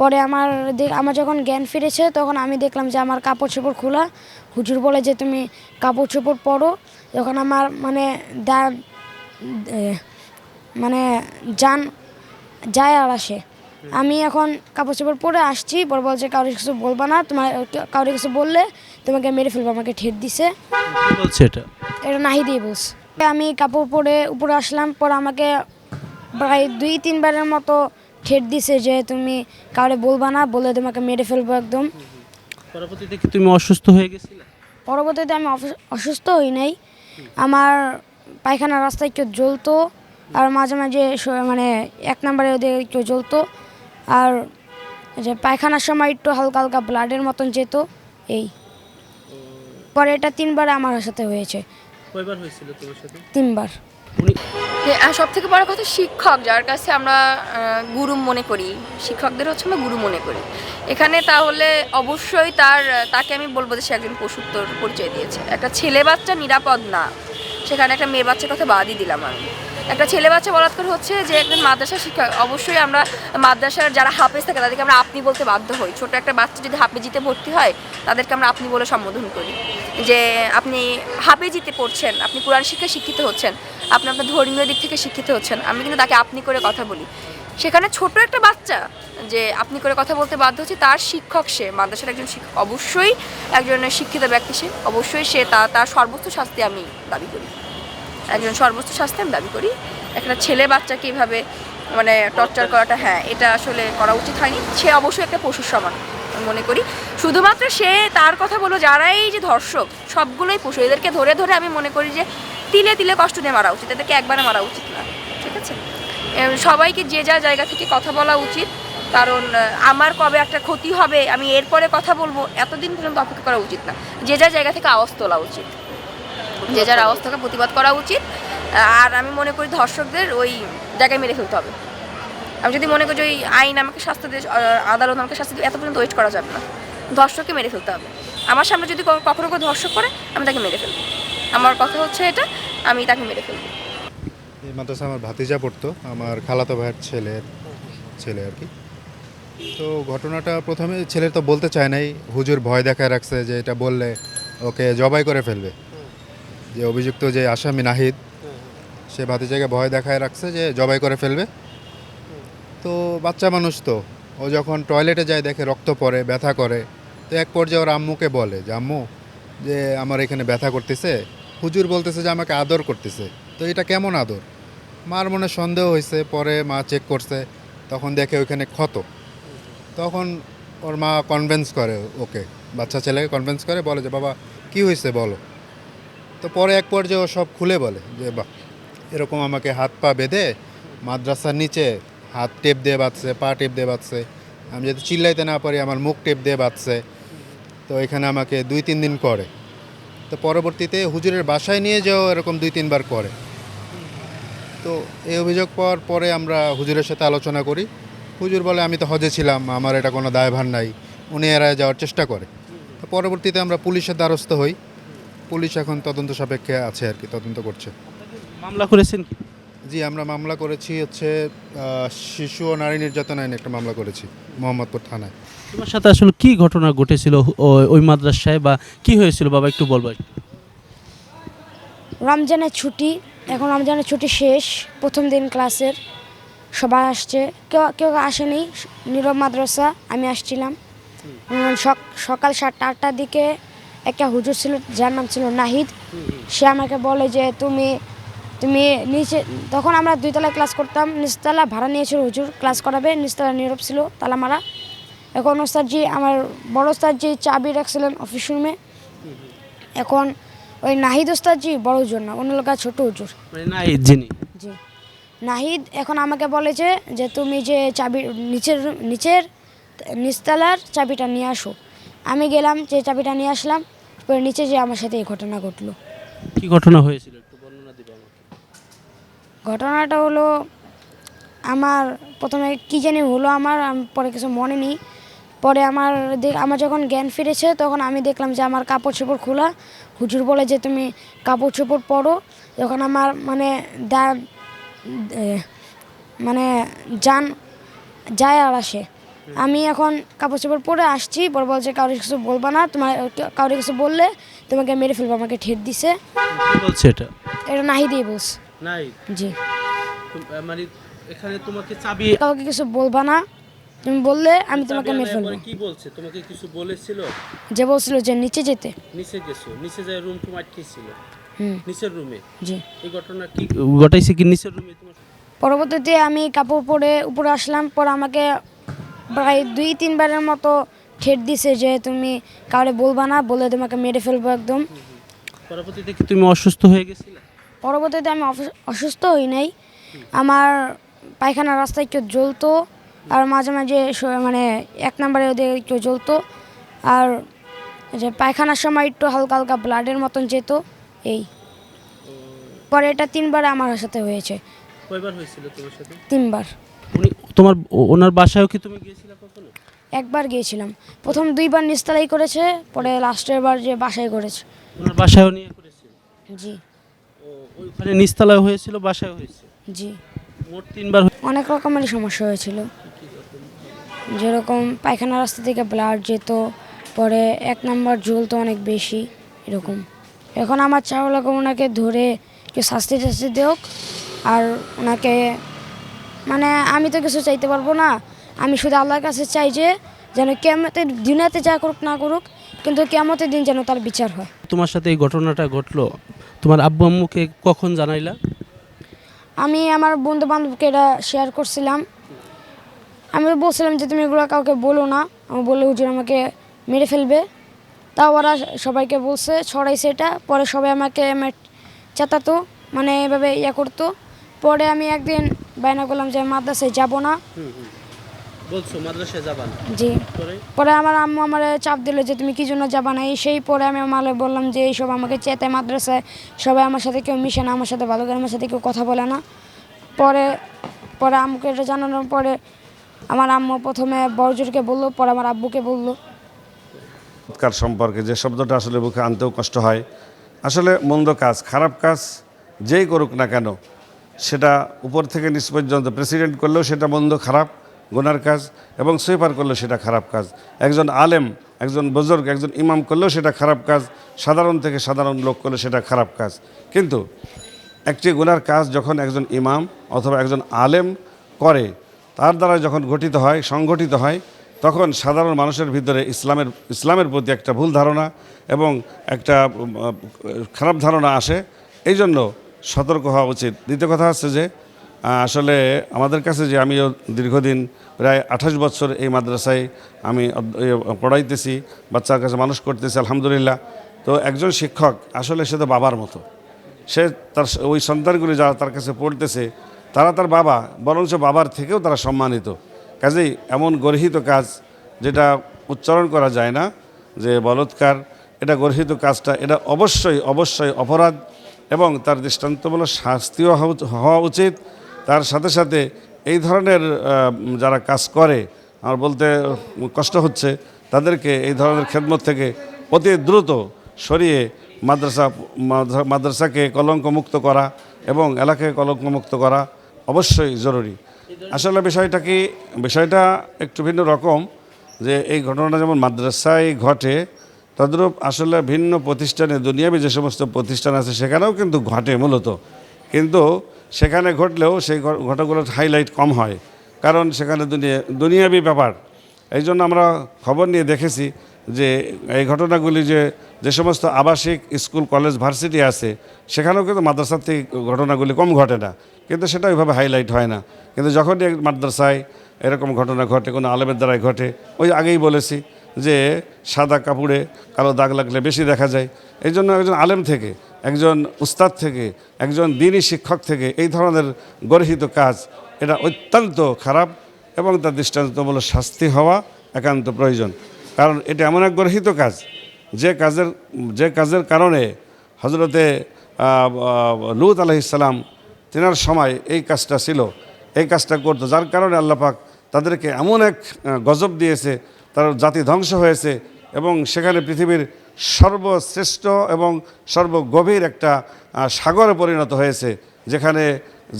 পরে আমার আমার যখন জ্ঞান ফিরেছে তখন আমি দেখলাম যে আমার কাপড় চোপড় খোলা। হুজুর বলে যে তুমি কাপড় চোপড় পরো। যখন আমার মানে দা এ, মানে যান যায় আর আসে। আমি এখন কাপড় চোপড় পরে আসছি। পরে বলছে কাউরে কিছু বলবা না। তোমার কাউরে কিছু বললে তোমাকে মেরে ফেলব আমাকে ঠেট দিছে। বলছে এটা? এটা নাহি দিয়ে বলছে। আমি কাপড় পরে উপরে আসলাম। পর আমাকে প্রায় দুই তিনবারের মতো ঠেট দিছে যে তুমি কাউরে বলবা না বলে তোমাকে মেরে ফেলব একদম। পরবর্তীতে কি তুমি অসুস্থ হয়ে গেছিলে? পরবর্তীতে আমি অসুস্থ হই নাই। আমার পায়খানার রাস্তায় কেউ জ্বলতো আর মাঝে মাঝে মানে এক নম্বরে ওদের কেউ জ্বলতো আর যে পায়খানার সময় একটু হালকা হালকা ব্লাডের মতন যেত এই। পরে এটা তিনবার আমার সাথে হয়েছে। কয়বার হয়েছিল তোমার সাথে? তিনবার। উনি সব থেকে বড় কথা শিক্ষক, যার কাছে আমরা গুরু মনে করি। শিক্ষকদের হচ্ছে আমরা গুরু মনে করি। এখানে তাহলে অবশ্যই তার, তাকে আমি বলব যে সে একজন পশুত্তর পরিচয় দিয়েছে। একটা ছেলে বাচ্চা নিরাপদ না। সেখানে একটা মেয়ে বাচ্চার কথা বাদই দিলাম আমি। একটা ছেলে বাচ্চা বলাৎকার হচ্ছে যে একজন মাদ্রাসা শিক্ষক, অবশ্যই আমরা মাদ্রাসার যারা হাফেজ থাকে, তাদেরকে আমরা আপনি বলতে বাধ্য হই। ছোট একটা বাচ্চা যদি হাফেজিতে ভর্তি হয়, তাদেরকে আমরা আপনি বলে সম্বোধন করি। যে আপনি হাফেজিতে পড়ছেন, আপনি কোরআন শিক্ষায় শিক্ষিত হচ্ছেন, আপনি আপনার ধর্মীয় দিক থেকে শিক্ষিত হচ্ছেন আমি কিন্তু তাকে আপনি করে কথা বলি। সেখানে ছোট একটা বাচ্চা যে আপনি করে কথা বলতে বাধ্য হচ্ছে, তার শিক্ষক সে, মাদ্রাসার একজন শিক্ষক। অবশ্যই একজন শিক্ষিত ব্যক্তি সে, অবশ্যই সে তা, তার সর্বোচ্চ শাস্তি আমি দাবি করি। একজন সর্বোচ্চ শাস্তি আমি দাবি করি। একটা ছেলে বাচ্চাকে এইভাবে মানে টর্চার করাটা হ্যাঁ এটা আসলে করা উচিত হয়নি। সে অবশ্যই একটা পশুর সমান মনে করি। শুধুমাত্র সে তার কথা বলো যারাই যে ধর্ষক, সবগুলোই পশু, এদেরকে ধরে ধরে আমি মনে করি যে তিলে তিলে কষ্ট দিয়ে মারা উচিত, এদেরকে একবারে মারা উচিত না, ঠিক আছে? সবাইকে যে যা জায়গা থেকে কথা বলা উচিত, কারণ আমার কবে একটা ক্ষতি হবে, আমি এরপরে কথা বলব, এতদিন পর্যন্ত অপেক্ষা করা উচিত না। যে যা জায়গা থেকে আওয়াজ তোলা উচিত। যে যার অবস্থাকে প্রতিবাদ করা উচিত। আর আমি মনে করি ধর্ষকদের ওই জায়গায় মেরে ফেলতে হবে। আমি যদি মনে করি যে ওই আইন আমাকে শাস্তি দিয়ে, আদালত আমাকে শাস্তি দিয়ে এত পর্যন্ত ওয়েট করা যাবে না, ধর্ষককে মেরে ফেলতে হবে। আমার সামনে যদি কখনো কেউ ধর্ষক করে, আমি তাকে মেরে ফেলব। আমার কথা হচ্ছে এটা, আমি তাকে মেরে ফেলব। এই মাদ্রাসা আমার ভাতিজা পড়তো, আমার খালাতো ভাইয়ের ছেলের ছেলে আর কি। তো ঘটনাটা প্রথমে ছেলের তো বলতে চায় নাই, হুজুর ভয় দেখায় রাখছে যে এটা বললে ওকে জবাই করে ফেলবে। যে অভিযুক্ত যে আসামি নাহিদ সে ভাতিজাকে ভয় দেখায় রাখছে যে জবাই করে ফেলবে। তো বাচ্চা মানুষ তো ও যখন টয়লেটে যায় দেখে রক্ত পড়ে ব্যথা করে তো এক পর্যায়ে ওর আম্মুকে বলে যে আম্মু যে আমার এখানে ব্যথা করতেছে হুজুর বলতেছে যে আমাকে আদর করতেছে তো এটা কেমন আদর? মার মনে সন্দেহ হয়েছে পরে মা চেক করছে তখন দেখে ওইখানে ক্ষত। তখন ওর মা কনভেন্স করে ওকে বাচ্চা ছেলেকে কনভেন্স করে বলে যে বাবা কি হয়েছে বলো? তো পরে এক পর্যায়ে ও সব খুলে বলে যে বা এরকম আমাকে হাত পা বেঁধে মাদ্রাসার নিচে হাত টেপ দিয়ে বাঁধছে, পা টেপ দিয়ে বাঁধছে। আমি যদি চিল্লাইতে না পারি, আমার মুখ টেপ দিয়ে বাঁধছে। তো এখানে আমাকে দুই তিন দিন করে। তো পরবর্তীতে হুজুরের বাসায় নিয়ে যাও এরকম দুই তিনবার করে। তো এই অভিযোগ পাওয়ার পরে আমরা হুজুরের সাথে আলোচনা করি। হুজুর বলে, আমি তো হজে ছিলাম, আমার এটা কোনো দায়ভার নাই। উনি এড়ায় যাওয়ার চেষ্টা করে। তো পরবর্তীতে আমরা পুলিশের দ্বারস্থ হই। পুলিশ এখন তদন্ত সাপেক্ষে আছে আর কি তদন্ত করছে। মামলা করেছেন কি? জি আমরা মামলা করেছি হচ্ছে শিশু ও নারী নির্যাতন আইনে একটা মামলা করেছি মোহাম্মদপুর থানায়। তোমার সাথে আসলে কি ঘটনা ঘটেছিল? ওই মাদ্রাসায় বা কি হয়েছিল? বাবা একটু বলবা রমজানের ছুটি এখন রমজানের ছুটি শেষ প্রথম দিন ক্লাসের সবাই আসছে। কেউ কেউ আসেনি নীরব মাদ্রাসা আমি আসছিলাম। সক- সকাল সাতটা আটটার দিকে একটা হুজুর ছিল যার নাম ছিল নাহিদ। সে আমাকে বলে যে তুমি তুমি নিচে তখন আমরা দুইতলায় ক্লাস করতাম নিচতলা ভাড়া নিয়েছিল হুজুর ক্লাস করাবে নিচতলা নীরব ছিল তালা মারা এখন ওস্তাদজি আমার বড় ওস্তাদজি চাবি রাখছিলেন অফিস রুমে এখন ওই নাহিদ ওস্তাদজি বড় হুজুর না অন্য লোক ছোট হুজুর। মানে না এই যিনি। জি। নাহিদ এখন আমাকে বলেছে যে তুমি যে চাবি নিচের নিচের নিচতলার চাবিটা নিয়ে আসো। আমি গেলাম যে চাবিটা নিয়ে আসলাম পরে নিচে যে আমার সাথে এই ঘটনা ঘটলো। কি ঘটনা হয়েছিল? একটু বর্ণনা দিবে আমাকে। ঘটনাটা হলো আমার প্রথমে কী জানি হলো আমার আমি পরে কিছু মনে নেই। পরে আমার আমার যখন জ্ঞান ফিরেছে তখন আমি দেখলাম যে আমার কাপড় চোপড় খোলা। হুজুর বলে যে তুমি কাপড় চোপড় পরো। যখন আমার মানে দা মানে যান যায় আর আসে। আমি এখন কাপড় চোপড় পরে আসছি পর বলছে কাউরে কিছু বলবা না তোমার কাউরে কিছু বললে তোমাকে মেরে ফেলব আমাকে ঠেট দিছে। বলছে এটা? এটা নাহি দিয়ে বলছে। নাই জি। মানে এখানে তোমাকে চাবি কাউকে কিছু বলবা না তুমি বললে আমি তোমাকে মেরে ফেলব। কি বলছে? তোমাকে কিছু বলেছিল? যে বলছিল যে নিচে যেতে। নিচে গেছো নিচে যায় রুম টুম আটকেছিল। হুম। নিচের রুমে? জি। এই ঘটনা কি ঘটাইছে কি নিচের রুমে? তোমার পরবর্তীতে আমি কাপড় পরে উপরে আসলাম পর আমাকে প্রায় দুই তিনবারের মতো ঠেট দিছে যে তুমি কাউরে বলবা না বলে তোমাকে মেরে ফেলব একদম। পরবর্তীতে কি তুমি অসুস্থ হয়ে গেছিলে? পরবর্তীতে আমি অসুস্থ হই নাই। আমার পায়খানার রাস্তায় একটু জ্বলতো আর মাঝে মাঝে মানে এক নম্বরে ওদের একটু জ্বলতো আর যে পায়খানার সময় একটু হালকা হালকা ব্লাডের মতন যেত এই। পরে এটা তিনবার আমার সাথে হয়েছে। কয়বার হয়েছিল তোমার সাথে? তিনবার। উনি তোমার ওনার বাসায়ও কি তুমি গিয়েছিলে কখনো? একবার গিয়েছিলাম। প্রথম দুইবার নিস্তালাই করেছে পরে লাস্টের বার যে বাসায় করেছে। ওনার বাসায়ও নিয়ে করেছে? জি। ওইখানে নিস্তালায় হয়েছিল বাসায় হয়েছে? জি। মোট তিনবার অনেক রকমেরই সমস্যা হয়েছিল। যেরকম পায়খানা রাস্তা থেকে ব্লাড যেত পরে এক নাম্বার জ্বলতো অনেক বেশি এরকম। এখন আমার চাওয়া লাগে ওনাকে ধরে কেউ শাস্তি টাস্তি দেওক আর ওনাকে মানে আমি তো কিছু চাইতে পারব না। আমি শুধু আল্লাহর কাছে চাই যে যেন কেমতে দুনিয়াতে যা করুক না করুক কিন্তু কেমতের দিন যেন তার বিচার হয়। তোমার সাথে এই ঘটনাটা ঘটলো তোমার আব্বু আম্মুকে কখন জানাইলা? আমি আমার বন্ধু বান্ধবকে এটা শেয়ার করছিলাম। আমি বলছিলাম যে তুমি এগুলো কাউকে বলো না। আমি বললে হুজুর আমাকে মেরে ফেলবে। তাও ওরা সবাইকে বলছে ছড়াইছে এটা। পরে সবাই আমাকে আমার চেতাতো মানে এভাবে ইয়ে করতো। পরে আমি একদিন বায়না করলাম যে আমি মাদ্রাসায় যাব না। বলছো মাদ্রাসায় যাবা না? জি। পরে? আমার আম্মু আমার চাপ দিল যে তুমি কি জন্য যাবা না? এই সেই পরে আমি আমালে বললাম যে এইসব আমাকে চেতায় মাদ্রাসায় সবাই আমার সাথে কেউ মিশে না আমার সাথে ভালো করে আমার সাথে কেউ কথা বলে না। পরে পরে আম্মুকে এটা জানানোর পরে আমার আম্মু প্রথমে বড়জোরকে বলল পরে আমার আব্বুকে বলল। কার সম্পর্কে? যে শব্দটা আসলে মুখে আনতেও কষ্ট হয়। আসলে মন্দ কাজ খারাপ কাজ যেই করুক না কেন সেটা উপর থেকে নিচ পর্যন্ত। প্রেসিডেন্ট করলেও সেটা মন্দ, খারাপ, গোনার কাজ এবং সুইপার করলেও সেটা খারাপ কাজ। একজন আলেম, একজন বুজুর্গ, একজন ইমাম করলেও সেটা খারাপ কাজ। সাধারণ থেকে সাধারণ লোক করলে সেটা খারাপ কাজ। কিন্তু একটি গুনার কাজ যখন একজন ইমাম অথবা একজন আলেম করে, তার দ্বারা যখন গঠিত হয়, সংগঠিত হয়, তখন সাধারণ মানুষের ভিতরে ইসলামের ইসলামের প্রতি একটা ভুল ধারণা এবং একটা খারাপ ধারণা আসে। এই জন্য সতর্ক হওয়া উচিত। দ্বিতীয় কথা হচ্ছে যে আসলে আমাদের কাছে যে আমিও দীর্ঘদিন প্রায় আঠাশ বছর এই মাদ্রাসায় আমি পড়াইতেছি, বাচ্চার কাছে মানুষ করতেছি, আলহামদুলিল্লাহ। তো একজন শিক্ষক, আসলে সে তো বাবার মতো। সে তার ওই সন্তানগুলি যারা তার কাছে পড়তেছে, তারা তার বাবা, বরঞ্চ বাবার থেকেও তারা সম্মানিত। কাজেই এমন গর্হিত কাজ যেটা উচ্চারণ করা যায় না, যে বলৎকার, এটা গর্হিত কাজটা, এটা অবশ্যই অবশ্যই অপরাধ এবং তার দৃষ্টান্তমূলক শাস্তিও হওয়া উচিত তার সাথে সাথে এই ধরনের যারা কাজ করে, আমার বলতে কষ্ট হচ্ছে, তাদেরকে এই ধরনের খেদমত থেকে অতি দ্রুত সরিয়ে মাদ্রাসা, মাদ্রা- মাদ্রাসাকে কলঙ্কমুক্ত করা এবং এলাকাকে কলঙ্কমুক্ত করা অবশ্যই জরুরি। আসলে বিষয়টা কি, বিষয়টা একটু ভিন্ন রকম, যে এই ঘটনাটা যেমন মাদ্রাসায় ঘটে তদ্রূপ আসলে ভিন্ন প্রতিষ্ঠানে, দুনিয়াবি যে সমস্ত প্রতিষ্ঠান আছে, সেখানেও কিন্তু ঘটে মূলত। কিন্তু সেখানে ঘটলেও সেই ঘটনাগুলোর হাইলাইট কম হয়। কারণ সেখানে দুনিয়া, দুনিয়াবি ব্যাপার। এই জন্য আমরা খবর নিয়ে দেখেছি যে, এই ঘটনাগুলি যে যে সমস্ত আবাসিক স্কুল, কলেজ, ভার্সিটি আছে, সেখানেও কিন্তু মাদ্রাসার থেকে ঘটনাগুলি কম ঘটে না। কিন্তু সেটা ওইভাবে হাইলাইট হয় না। কিন্তু যখনই মাদ্রাসায় এরকম ঘটনা ঘটে, কোনো আলেমের দ্বারাই ঘটে, ওই আগেই বলেছি। যে সাদা কাপড়ে কালো দাগ লাগলে বেশি দেখা যায়। এই জন্য একজন আলেম থেকে, একজন উস্তাদ থেকে, একজন দিনী শিক্ষক থেকে এই ধরনের গর্হিত কাজ, এটা অত্যন্ত খারাপ এবং তার দৃষ্টান্তমূলক শাস্তি হওয়া একান্ত প্রয়োজন। কারণ এটা এমন এক গর্হিত কাজ, যে কাজের যে কাজের কারণে হজরতে লুত আলহিসাল্লাম তেনার সময় এই কাজটা ছিল। এই কাজটা করতো, যার কারণে আল্লাপাক তাদেরকে এমন এক গজব দিয়েছে তার জাতি ধ্বংস হয়েছে এবং সেখানে পৃথিবীর সর্বশ্রেষ্ঠ এবং সর্বগভীর একটা সাগরে পরিণত হয়েছে, যেখানে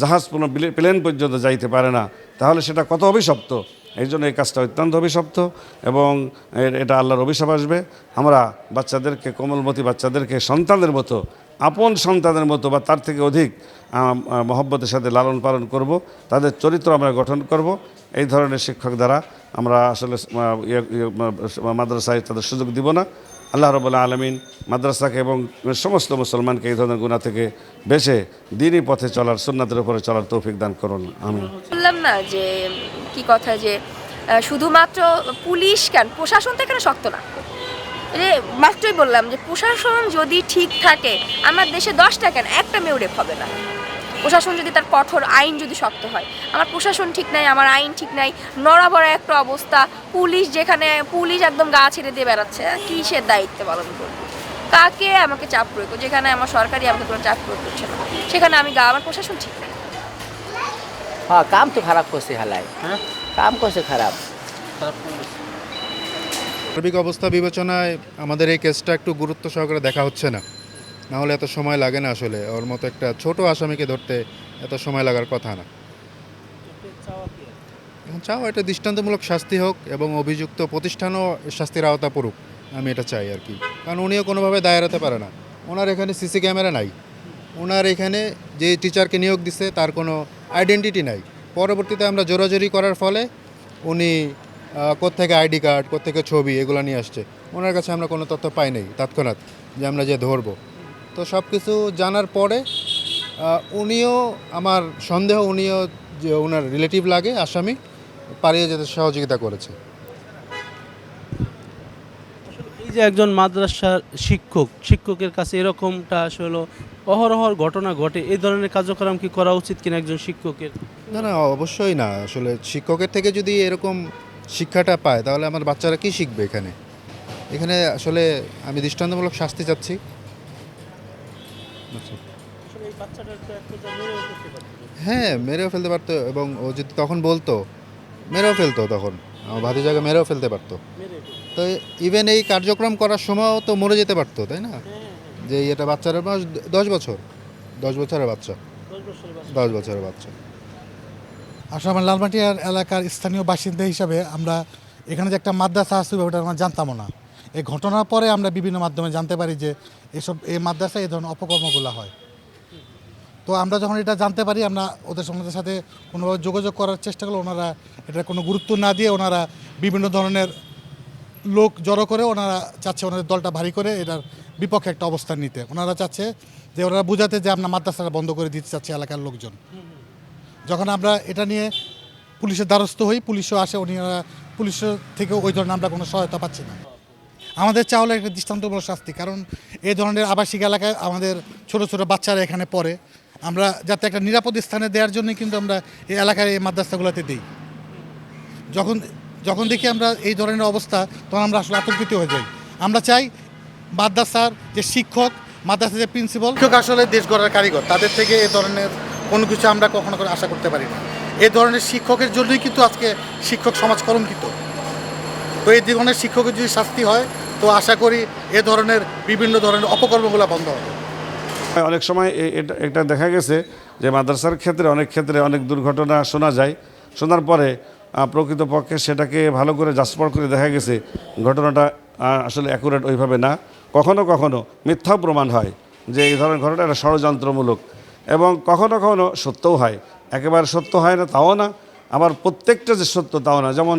জাহাজ কোনো প্লেন পর্যন্ত যাইতে পারে না। তাহলে সেটা কত অভিশপ্ত? এই জন্য এই কাজটা অত্যন্ত অভিশপ্ত এবং এটা আল্লাহর অভিশাপ আসবে। আমরা বাচ্চাদেরকে কোমলমতি বাচ্চাদেরকে সন্তানের মতো আপন সন্তানের মতো বা তার থেকে অধিক মহব্বতের সাথে লালন পালন করব। তাদের চরিত্র আমরা গঠন করব। এই ধরনের শিক্ষক দ্বারা আমরা আসলে ইয়ে- ইয়ে, মাদ্রাসায় তাদের সুযোগ দিব না। আল্লাহ রবুল্লা আলমিন মাদ্রাসাকে এবং সমস্ত মুসলমানকে এই ধরনের গুণা থেকে বেছে দিনই পথে চলার, সুন্নাতের উপরে চলার তৌফিক দান করুন। আমি বললাম না যে, কি কথা যে শুধুমাত্র পুলিশ কেন? প্রশাসন তো এখানে শক্ত না। মাত্রই বললাম যে, প্রশাসন যদি ঠিক থাকে, আমার দেশে দশটা কেন? একটা রেপ হবে না। প্রশাসন যদি তার কঠোর আইন যদি শক্ত হয়। আমার প্রশাসন ঠিক নাই আমার আইন ঠিক নাই নড়াবড়া একটা অবস্থা পুলিশ যেখানে পুলিশ একদম গা ছেড়ে দিয়ে বেড়াচ্ছে কিসের দায়িত্ব পালন করবে কাকে আমাকে চাপ প্রয়োগ? যেখানে আমার সরকারি আমাকে কোনো চাপ প্রয়োগ করছে না। সেখানে আমি গা আমার প্রশাসন ঠিক নাই। হ্যাঁ কাম তো খারাপ করছে হালাই হ্যাঁ? কাম করছে খারাপ খারাপ। সার্বিক অবস্থা বিবেচনায় আমাদের এই কেসটা একটু গুরুত্ব সহকারে দেখা হচ্ছে না। না হলে এত সময় লাগে না আসলে। ওর মতো একটা ছোট আসামিকে ধরতে এত সময় লাগার কথা না। এখন চাও এটা দৃষ্টান্তমূলক শাস্তি হোক এবং অভিযুক্ত প্রতিষ্ঠানও শাস্তির আওতা পড়ুক আমি এটা চাই আর কি। কারণ উনিও কোনোভাবে দায় এড়াতে পারে না। ওনার এখানে সিসি ক্যামেরা নাই। ওনার এখানে যে টিচারকে নিয়োগ দিছে তার কোনো আইডেন্টিটি নাই। পরবর্তীতে আমরা জোরাজোরি করার ফলে উনি আহ, কোত্থেকে আইডি কার্ড কোত্থেকে ছবি এগুলো নিয়ে আসছে। ওনার কাছে আমরা কোনো তথ্য পাই নাই তৎক্ষণাৎ যে আমরা যে ধরবো। তো সব কিছু জানার পরে উনিও আমার সন্দেহ উনিও যে ওনার রিলেটিভ লাগে আসামি পালিয়ে যেতে সহযোগিতা করেছে। এই যে একজন মাদ্রাসার শিক্ষক শিক্ষকের কাছে এরকমটা আসলে অহরহর ঘটনা ঘটে এই ধরনের কার্যক্রম কি করা উচিত কিনা একজন শিক্ষকের? না না অবশ্যই না। আসলে শিক্ষকের থেকে যদি এরকম শিক্ষাটা পায় তাহলে আমার বাচ্চারা কি শিখবে এখানে? এখানে আসলে আমি দৃষ্টান্তমূলক শাস্তি চাচ্ছি। হ্যাঁ মেরেও ফেলতে পারতো এবং ও যদি তখন বলতো মেরেও ফেলতো তখন। আমার ভাতিজাকে মেরেও ফেলতে পারতো। তো ইভেন এই কার্যক্রম করার সময়ও তো মরে যেতে পারতো তাই না? যে এটা বাচ্চার বয়স দশ বছর দশ বছরের বাচ্চা। দশ বছরের বাচ্চা। আসলে আমার লালমাটিয়ার এলাকার স্থানীয় বাসিন্দা হিসাবে আমরা এখানে যে একটা মাদ্রাসা আছে ওটা আমরা জানতামও না। এই ঘটনার পরে আমরা বিভিন্ন মাধ্যমে জানতে পারি যে এসব এই মাদ্রাসায় এই ধরনের অপকর্মগুলো হয়। তো আমরা যখন এটা জানতে পারি, আমরা ওদের সঙ্গে সাথে কোনোভাবে যোগাযোগ করার চেষ্টা করলে ওনারা এটা কোনো গুরুত্ব না দিয়ে ওনারা বিভিন্ন ধরনের লোক জড়ো করে ওনারা চাচ্ছে ওনাদের দলটা ভারী করে এটার বিপক্ষে একটা অবস্থান নিতে। ওনারা চাচ্ছে যে ওনারা বোঝাতে যে আমরা মাদ্রাসাটা বন্ধ করে দিতে চাচ্ছে এলাকার লোকজন। যখন আমরা এটা নিয়ে পুলিশের দ্বারস্থ হই, পুলিশও আসে উনিরা পুলিশের থেকেও ওই ধরনের আমরা কোনো সহায়তা পাচ্ছি না। আমাদের চা হলো একটা দৃষ্টান্তমূলক শাস্তি, কারণ এই ধরনের আবাসিক এলাকায় আমাদের ছোট ছোট বাচ্চারা এখানে পড়ে। আমরা যাতে একটা নিরাপদ স্থানে দেওয়ার জন্যই কিন্তু আমরা এই এলাকায় এই মাদ্রাসাগুলোতে দিই। যখন যখন দেখি আমরা এই ধরনের অবস্থা, তখন আমরা আসলে আতঙ্কিত হয়ে যাই। আমরা চাই মাদ্রাসার যে শিক্ষক, মাদ্রাসার যে প্রিন্সিপাল শিক্ষক আসলে দেশ গড়ার কারিগর। তাদের থেকে এ ধরনের কোনো কিছু আমরা কখনো করে আশা করতে পারি না। এ ধরনের শিক্ষকের জন্যই কিন্তু আজকে শিক্ষক সমাজ কলঙ্কিত। তো এই ধরনের শিক্ষকের যদি শাস্তি হয় তো আশা করি এ ধরনের বিভিন্ন ধরনের অপকর্মগুলো বন্ধ হবে। অনেক সময় এটা এটা দেখা গেছে যে মাদ্রাসার ক্ষেত্রে অনেক ক্ষেত্রে অনেক দুর্ঘটনা শোনা যায়। শোনার পরে প্রকৃতপক্ষে সেটাকে ভালো করে যাচপড় করে দেখা গেছে, ঘটনাটা আসলে অ্যাকুরেট ওইভাবে না। কখনো কখনো মিথ্যাও প্রমাণ হয় যে এই ধরনের ঘটনা একটা ষড়যন্ত্রমূলক এবং কখনো কখনো সত্যও হয়। একেবারে সত্য হয় না, তাও না। আবার প্রত্যেকটা যে সত্য, তাও না। যেমন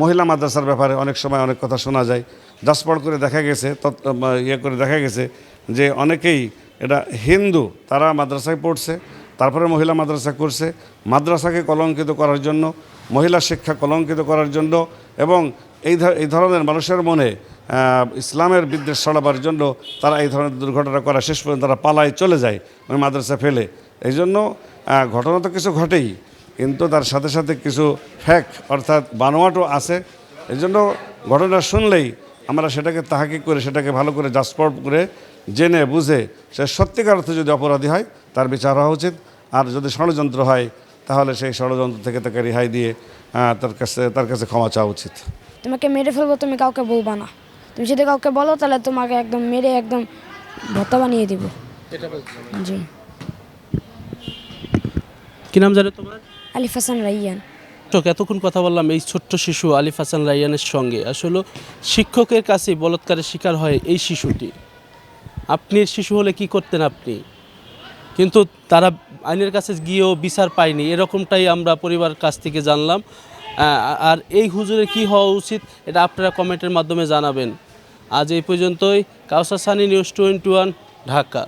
মহিলা মাদ্রাসার ব্যাপারে অনেক সময় অনেক কথা শোনা যায়। যাচপড় করে দেখা গেছে ইয়ে করে দেখা গেছে যে অনেকেই এটা হিন্দু, তারা মাদ্রাসায় পড়ছে, তারপরে মহিলা মাদ্রাসা করছে, মাদ্রাসাকে কলঙ্কিত করার জন্য, মহিলা শিক্ষা কলঙ্কিত করার জন্য এবং এই এই ধরনের মানুষের মনে ইসলামের বিদ্বেষ ছড়াবার জন্য তারা এই ধরনের দুর্ঘটনা করা শেষ পর্যন্ত তারা পালায় চলে যায় ওই মাদ্রাসা ফেলে। এই জন্য ঘটনা তো কিছু ঘটেই, কিন্তু তার সাথে সাথে কিছু ফ্যাক অর্থাৎ বানোয়াটও আছে। এই জন্য ঘটনা শুনলেই আমরা সেটাকে তাহাকি করে সেটাকে ভালো করে জাসপট করে জেনে বুঝে সে সত্যিকার অর্থে যদি অপরাধী হয় তার বিচার হওয়া উচিত। আর যদি ষড়যন্ত্র হয় তাহলে সেই ষড়যন্ত্র থেকে তাকে রেহাই দিয়ে তার কাছে তার কাছে ক্ষমা চাওয়া উচিত। তোমাকে মেরে ফেলব তুমি কাউকে বলবা না। তুমি যদি কাউকে বলো তাহলে তোমাকে একদম মেরে একদম ভত্তা বানিয়ে দিব। জি। কি নাম জানে তোমার? আলিফ হাসান রাইয়ান। দর্শক এতক্ষণ কথা বললাম এই ছোট্ট শিশু আলিফ হাসান রাইয়ানের সঙ্গে। আসলে শিক্ষকের কাছে বলৎকারের শিকার হয় এই শিশুটি। আপনি শিশু হলে কি করতেন আপনি? কিন্তু তারা আইনের কাছে গিয়েও বিচার পায়নি। এরকমটাই আমরা পরিবার কাছ থেকে জানলাম। আর এই হুজুরের কি হওয়া উচিত এটা আপনারা কমেন্টের মাধ্যমে জানাবেন। আজ এই পর্যন্তই। Kawsar Sunny, news twenty one, Dhaka.